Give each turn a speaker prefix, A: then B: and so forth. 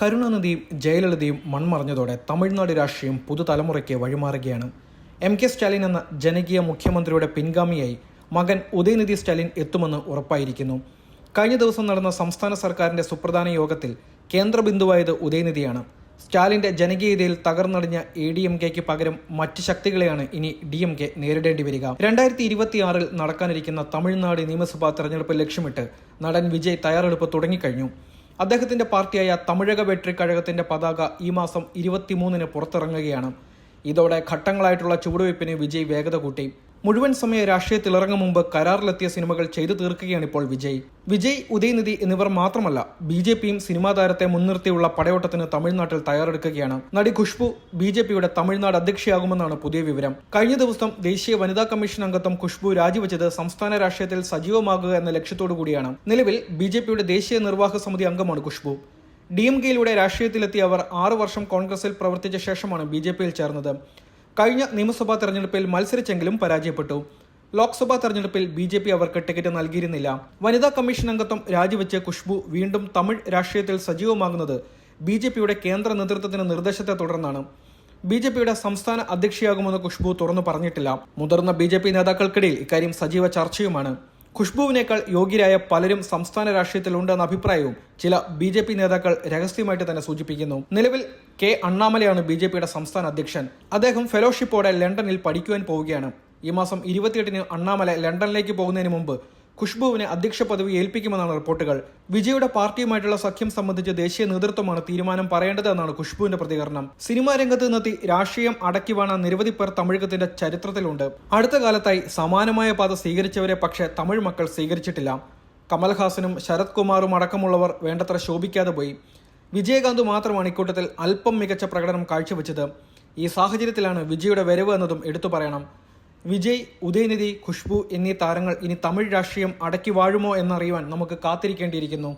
A: കരുണാനിധിയും ജയലളിതയും മൺമറഞ്ഞതോടെ തമിഴ്നാട് രാഷ്ട്രീയം പുതുതലമുറയ്ക്ക് വഴിമാറുകയാണ്. എം കെ സ്റ്റാലിൻ എന്ന ജനകീയ മുഖ്യമന്ത്രിയുടെ പിൻഗാമിയായി മകൻ ഉദയനിധി സ്റ്റാലിൻ എത്തുമെന്ന് ഉറപ്പായിരിക്കുന്നു. കഴിഞ്ഞ ദിവസം നടന്ന സംസ്ഥാന സർക്കാരിന്റെ സുപ്രധാന യോഗത്തിൽ കേന്ദ്ര ബിന്ദുവായത് ഉദയനിധിയാണ്. സ്റ്റാലിന്റെ ജനകീയതയിൽ തകർന്നടിഞ്ഞ എ ഡി എം കെക്ക് പകരം മറ്റ് ശക്തികളെയാണ് ഇനി ഡി എം കെ നേരിടേണ്ടി വരിക. രണ്ടായിരത്തി ഇരുപത്തിയാറിൽ നടക്കാനിരിക്കുന്ന തമിഴ്നാട് നിയമസഭാ തെരഞ്ഞെടുപ്പ് ലക്ഷ്യമിട്ട് നടൻ വിജയ് തയ്യാറെടുപ്പ് തുടങ്ങിക്കഴിഞ്ഞു. അദ്ദേഹത്തിന്റെ പാർട്ടിയായ തമിഴക വെട്രി കഴകത്തിന്റെ പതാക ഈ മാസം ഇരുപത്തിമൂന്നിന് പുറത്തിറങ്ങുകയാണ്. ഇതോടെ ഘട്ടങ്ങളായിട്ടുള്ള ചുവടുവയ്പ്പിന് വിജയ് വേഗത കൂട്ടി. മുഴുവൻ സമയ രാഷ്ട്രീയത്തിൽ ഇറങ്ങും മുമ്പ് കരാറിലെത്തിയ സിനിമകൾ ചെയ്തു തീർക്കുകയാണ് ഇപ്പോൾ വിജയ്. വിജയ് ഉദയനിധി എന്നിവർ മാത്രമല്ല ബി ജെ പിയും സിനിമാ താരത്തെ മുൻനിർത്തിയുള്ള പടയോട്ടത്തിന് തമിഴ്നാട്ടിൽ തയ്യാറെടുക്കുകയാണ്. നടി ഖുഷ്ബു ബി ജെ പിയുടെ തമിഴ്നാട് അധ്യക്ഷയാകുമെന്നാണ് പുതിയ വിവരം. കഴിഞ്ഞ ദിവസം ദേശീയ വനിതാ കമ്മീഷൻ അംഗത്വം ഖുഷ്ബു രാജിവെച്ചത് സംസ്ഥാന രാഷ്ട്രീയത്തിൽ സജീവമാകുക എന്ന ലക്ഷ്യത്തോടു കൂടിയാണ്. നിലവിൽ ബി ജെ പിയുടെ ദേശീയ നിർവാഹക സമിതി അംഗമാണ് ഖുഷ്ബു. ഡി എം കെയിലൂടെ രാഷ്ട്രീയത്തിലെത്തിയ അവർ ആറു വർഷം കോൺഗ്രസിൽ പ്രവർത്തിച്ച ശേഷമാണ് ബി ജെ പിയിൽ ചേർന്നത്. കഴിഞ്ഞ നിയമസഭാ തെരഞ്ഞെടുപ്പിൽ മത്സരിച്ചെങ്കിലും പരാജയപ്പെട്ടു. ലോക്സഭാ തെരഞ്ഞെടുപ്പിൽ ബി ജെ പി അവർക്ക് ടിക്കറ്റ് നൽകിയിരുന്നില്ല. വനിതാ കമ്മീഷൻ അംഗത്വം രാജിവെച്ച് ഖുഷ്ബു വീണ്ടും തമിഴ് രാഷ്ട്രീയത്തിൽ സജീവമാകുന്നത് ബി ജെ പിയുടെ കേന്ദ്ര നേതൃത്വത്തിന്റെ നിർദ്ദേശത്തെ തുടർന്നാണ്. ബി ജെ പിയുടെ സംസ്ഥാന അധ്യക്ഷയാകുമെന്ന് ഖുഷ്ബു തുറന്നു പറഞ്ഞിട്ടില്ല. മുതിർന്ന ബി ജെ പി നേതാക്കൾക്കിടയിൽ ഇക്കാര്യം സജീവ ചർച്ചയുമാണ്. ഖുഷ്ബുവിനേക്കാൾ യോഗ്യരായ പലരും സംസ്ഥാന രാഷ്ട്രീയത്തിൽ ഉണ്ടെന്ന അഭിപ്രായവും ചില ബി ജെ പി നേതാക്കൾ രഹസ്യമായിട്ട് തന്നെ സൂചിപ്പിക്കുന്നു. നിലവിൽ കെ അണ്ണാമലയാണ് ബി ജെ പിയുടെ സംസ്ഥാന അധ്യക്ഷൻ. അദ്ദേഹം ഫെലോഷിപ്പോടെ ലണ്ടനിൽ പഠിക്കുവാൻ പോവുകയാണ്. ഈ മാസം ഇരുപത്തിയെട്ടിന് അണ്ണാമല ലണ്ടനിലേക്ക് പോകുന്നതിന് മുമ്പ് ഖുഷ്ബുവിനെ അധ്യക്ഷ പദവി ഏൽപ്പിക്കുമെന്നാണ് റിപ്പോർട്ടുകൾ. വിജയുടെ പാർട്ടിയുമായിട്ടുള്ള സഖ്യം സംബന്ധിച്ച് ദേശീയ നേതൃത്വമാണ് തീരുമാനം പറയേണ്ടതെന്നാണ് ഖുഷ്ബുവിന്റെ പ്രതികരണം. സിനിമാ രംഗത്ത് നിന്നെത്തി രാഷ്ട്രീയം അടക്കി വാണ നിരവധി പേർ തമിഴകത്തിന്റെ ചരിത്രത്തിലുണ്ട്. അടുത്ത കാലത്തായി സമാനമായ പാത സ്വീകരിച്ചവരെ പക്ഷേ തമിഴ് മക്കൾ സ്വീകരിച്ചിട്ടില്ല. കമൽഹാസനും ശരത് കുമാറും അടക്കമുള്ളവർ വേണ്ടത്ര ശോഭിക്കാതെ പോയി. വിജയകാന്ത് മാത്രമാണ് ഇക്കൂട്ടത്തിൽ അല്പം മികച്ച പ്രകടനം കാഴ്ചവെച്ചത്. ഈ സാഹചര്യത്തിലാണ് വിജയുടെ വരവ് എന്നതും എടുത്തു പറയണം. വിജയ് ഉദയനിധി ഖുഷ്ബു എന്നീ താരങ്ങൾ ഇനി തമിഴ് രാഷ്ട്രീയം അടക്കി വാഴുമോ എന്നറിയുവാൻ നമുക്ക് കാത്തിരിക്കേണ്ടിയിരിക്കുന്നു.